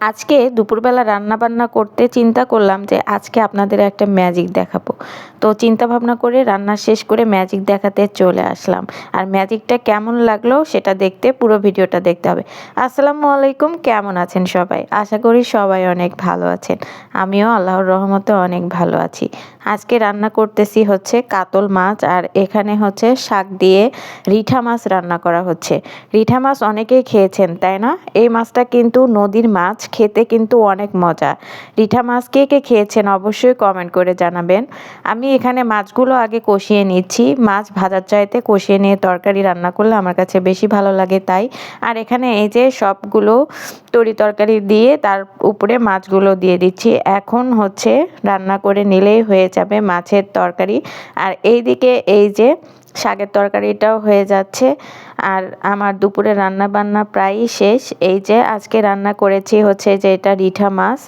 আজকে দুপুরবেলা রান্না বান্না করতে চিন্তা করলাম যে আজকে আপনাদের একটা ম্যাজিক দেখাবো। তো চিন্তা ভাবনা করে রান্না শেষ করে ম্যাজিক দেখাতে চলে আসলাম। আর ম্যাজিকটা কেমন লাগল সেটা দেখতে পুরো ভিডিওটা দেখতে হবে। আসসালামু আলাইকুম, কেমন আছেন সবাই? আশা করি সবাই অনেক ভালো আছেন। আমিও আল্লাহর রহমতে অনেক ভালো আছি। আজকে রান্না করতেছি হচ্ছে কাতল মাছ আর এখানে হচ্ছে শাক দিয়ে রিঠা মাছ রান্না করা হচ্ছে। রিঠা মাছ অনেকেই খেয়েছেন, তাই না? এই মাছটা কিন্তু নদীর মাছ খেতে কিন্তু অনেক মজা। রিঠা মাছ কে কে খেয়েছেন অবশ্যই কমেন্ট করে জানাবেন। আমি এখানে মাছগুলো আগে কষিয়ে নিচ্ছি। মাছ ভাজার চাইতে কষিয়ে নিয়ে তরকারি রান্না করলে আমার কাছে বেশি ভালো লাগে তাই। আর এখানে এই যে সবগুলো তরি তরকারি দিয়ে তার উপরে মাছগুলো দিয়ে দিচ্ছি। এখন হচ্ছে রান্না করে নিলেই হয়ে যাবে মাছের তরকারি। আর এইদিকে এই যে শাকের তরকারিটাও হয়ে যাচ্ছে। আর আমার দুপুরে রান্না বান্না প্রায়ই শেষ। এই যে আজকে রান্না করেছি হচ্ছে যে এটা রিঠা মাছ,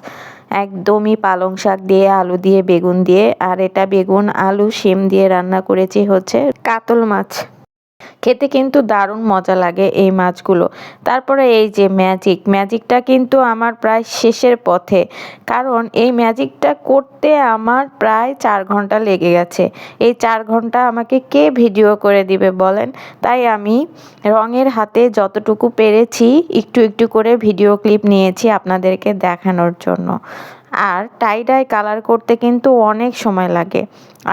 একদমই পালং শাক দিয়ে, আলু দিয়ে, বেগুন দিয়ে, আর এটা বেগুন, আলু, শিম দিয়ে রান্না করেছি হচ্ছে কাতল মাছ। খেতে কিন্তু দারুণ মজা লাগে এই মাছগুলো। তারপরে এই যে ম্যাজিক ম্যাজিকটা কিন্তু আমার প্রায় শেষের পথে। কারণ এই ম্যাজিকটা করতে আমার প্রায় চার ঘণ্টা লেগে গেছে। এই চার ঘণ্টা আমাকে কে ভিডিও করে দিবে বলেন? তাই আমি রঙের হাতে যতটুকু পেরেছি, একটু একটু করে ভিডিও ক্লিপ নিয়েছি আপনাদেরকে দেখানোর জন্য। আর টাই ডাই কালার করতে কিন্তু অনেক সময় লাগে।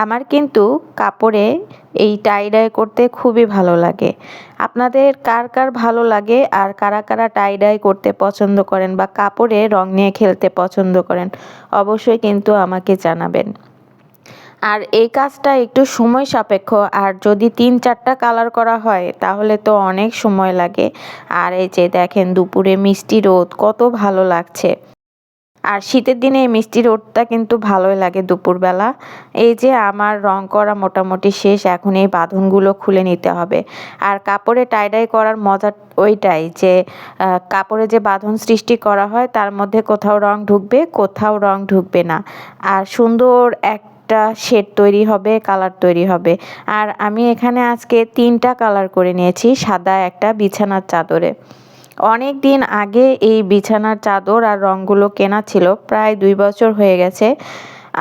আমার কিন্তু কাপড়ে এই টাই ডাই করতে খুবই ভালো লাগে। আপনাদের কার কার ভালো লাগে আর কারা কারা টাই ডাই করতে পছন্দ করেন বা কাপড়ে রং নিয়ে খেলতে পছন্দ করেন, অবশ্যই কিন্তু আমাকে জানাবেন। আর এই কাজটা একটু সময় সাপেক্ষ, আর যদি তিন চারটা কালার করা হয়, তাহলে তো অনেক সময় লাগে। আর এই যে দেখেন দুপুরে মিষ্টি রোদ, কত ভালো লাগছে। আর শীতের দিনে এই মিষ্টি রোদটা কিন্তু ভালোই লাগে দুপুরবেলা। এই যে আমার রং করা মোটামুটি শেষ, এখন এই বাঁধনগুলো খুলে নিতে হবে। আর কাপড়ে টাইডাই করার মজা ওইটাই যে কাপড়ে যে বাঁধন সৃষ্টি করা হয়, তার মধ্যে কোথাও রং ঢুকবে, কোথাও রং ঢুকবে না। আর সুন্দর এক একটা শেড তৈরি হবে, কালার তৈরি হবে। আর আমি এখানে আজকে তিনটা কালার করে নিয়েছি, সাদা একটা, বিছানার চাদরে। অনেক দিন আগে এই বিছানার চাদর আর রঙগুলো কেনা ছিল, প্রায় দুই বছর হয়ে গেছে।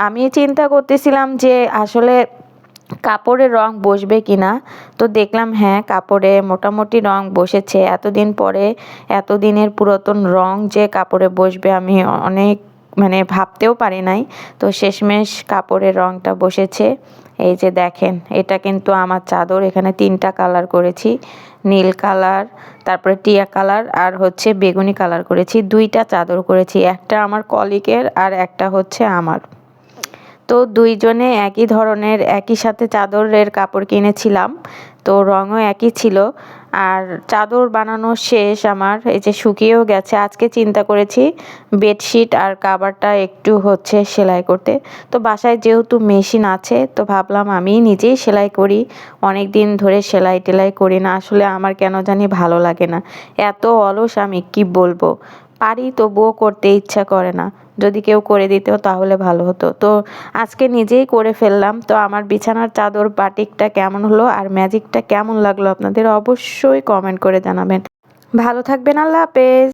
আমি চিন্তা করতেছিলাম যে আসলে কাপড়ের রং বসবে কি না তো দেখলাম হ্যাঁ কাপড়ে মোটামুটি রং বসেছে। এতদিন পরে, এতদিনের পুরাতন রং যে কাপড়ে বসবে আমি অনেক মানে ভাবতেও পারি নাই। তো শেষমেশ কাপড়ের রংটা বসেছে। এই যে দেখেন, এটা কিন্তু আমার চাদর, এখানে তিনটা কালার করেছি। নীল কালার, তারপরে টিয়া কালার আর হচ্ছে বেগুনি কালার করেছি। দুইটা চাদর করেছি, একটা আমার কলিকের আর একটা হচ্ছে আমার। তো দুইজনে একই ধরনের, একই সাথে চাদরের কাপড় কিনেছিলাম। তো রঙও একই ছিল। আর চাদর বানানো শেষ আমার। এই যে শুকিয়েও গেছে। আজকে চিন্তা করেছি বেডশিট আর কাবারটা একটু হচ্ছে সেলাই করতে। তো বাসায় যেহেতু মেশিন আছে, তো ভাবলাম আমি নিজেই সেলাই করি। অনেক দিন ধরে সেলাই টেলাই করি না। আসলে আমার কেন জানি ভালো লাগে না। এত অলস আমি কি বলব? পারি, তবুও করতে ইচ্ছা করে না। যদি কেউ করে দিত তাহলে ভালো হতো। তো আজকে নিজেই করে ফেললাম। তো আমার বিছানার চাদর বাটিকটা কেমন হলো আর ম্যাজিকটা কেমন লাগল আপনাদের অবশ্যই কমেন্ট করে জানাবেন। ভালো থাকবেন, আল্লাহ হাফেজ।